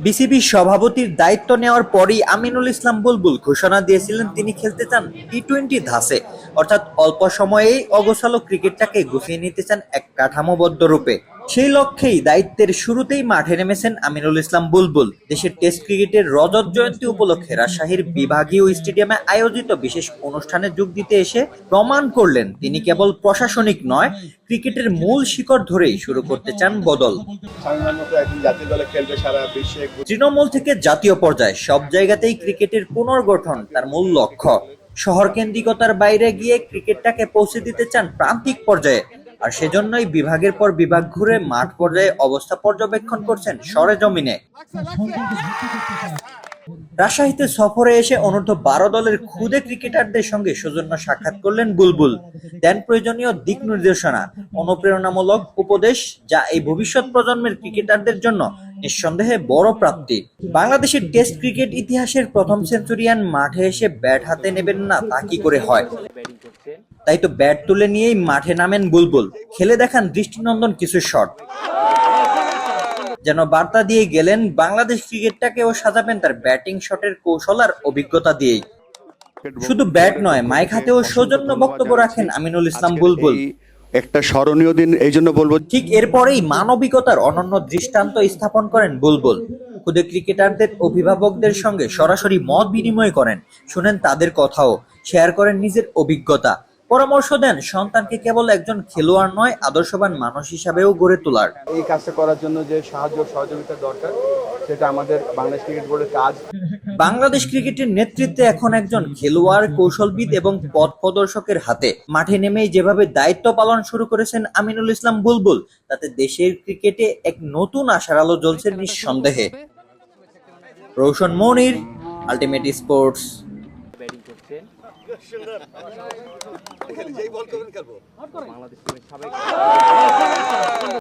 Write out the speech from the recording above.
BCB সভাপতির দায়িত্ব নেওয়ার পরই আমিনুল ইসলাম বুলবুল ঘোষণা দিয়েছিলেন তিনি খেলতে চান টি টোয়েন্টি ধাসে অর্থাৎ অল্প সময়েই অগোছালো ক্রিকেটটাকে গুছিয়ে নিতে চান এক কাঠামোবদ্ধ রূপে। সেই লক্ষ্যেই দায়িত্বের শুরুতেই মাঠে নেমেছেন আমিনুল ইসলাম বুলবুল। দেশের টেস্ট ক্রিকেটের রজত জয়ন্তী উপলক্ষে রাজশাহীর বিভাগীয় স্টেডিয়ামে আয়োজিত বিশেষ অনুষ্ঠানে যোগ দিতে এসে প্রমাণ করলেন, তিনি কেবল প্রশাসনিক নয়, ক্রিকেটের মূল শিকড় ধরেই শুরু করতে চান বদল। তৃণমূল থেকে জাতীয় পর্যায়ে সব জায়গাতেই ক্রিকেটের পুনর্গঠন তার মূল লক্ষ্য। শহর কেন্দ্রিকতার বাইরে গিয়ে ক্রিকেটটাকে পৌঁছে দিতে চান প্রান্তিক পর্যায়ে। আর সেজন্যই বিভাগের পর বিভাগ ঘুরে মাঠ পর্যায়ে অবস্থা পর্যবেক্ষণ করছেন সরে জমিনে রাজশাহীতে সফরে এসে অনূর্ধ্ব বারো দলের ক্ষুদে ক্রিকেটারদের সঙ্গে সৌজন্য সাক্ষাৎ করলেন বুলবুল। দেন প্রয়োজনীয় দিক নির্দেশনা, অনুপ্রেরণামূলক উপদেশ যা এই ভবিষ্যৎ প্রজন্মের ক্রিকেটারদের জন্য নিঃসন্দেহে বড় প্রাপ্তি। বাংলাদেশের টেস্ট ক্রিকেট ইতিহাসের প্রথম সেঞ্চুরিয়ান মাঠে এসে ব্যাট হাতে নেবেন না, তা কি করে হয়? তাই তো ব্যাট তুলে নিয়েই মাঠে নামেন বুলবুল। খেলে দেখান দৃষ্টিনন্দন কিছু শট। যেন বার্তা দিয়ে গেলেন বাংলাদেশ ক্রিকেটটাকেও সাজাবেন তার ব্যাটিং শটের কৌশল আর অভিজ্ঞতা দিয়েই। শুধু ব্যাট নয় মাইক হাতেও সৌজন্য বক্তব্য রাখেন আমিনুল ইসলাম বুলবুল। একটা স্মরণীয় দিন এই জন্য বলব ঠিক এরপরেই মানবিকতার অনন্য দৃষ্টান্ত স্থাপন করেন বুলবুল। খুদে ক্রিকেটারদের অভিভাবকদের সঙ্গে সরাসরি মত বিনিময় করেন। শুনেন তাদের কথাও শেয়ার করেন নিজের অভিজ্ঞতা। পরামর্শ দেন সন্তানকে কেবল একজন খেলোয়াড় নয় আদর্শবান মানুষ হিসাবেও গড়ে তোলার। এই কাজটা করার জন্য যে সাহায্য সহযোগিতা দরকার সেটা আমাদের বাংলাদেশ ক্রিকেট বোর্ডের কাজ। বাংলাদেশ ক্রিকেটের নেতৃত্বে এখন একজন খেলোয়াড় কৌশলবিদ এবং পথ প্রদর্শকের হাতে। মাঠে নেমেই যেভাবে দায়িত্ব পালন শুরু করেছেন আমিনুল ইসলাম বুলবুল তাতে দেশের ক্রিকেটে এক নতুন আশার আলো জ্বলছে নিঃসন্দেহে। রোশন মনির আলটিমেট স্পোর্টস বাংলাদেশ টিমের সাবেক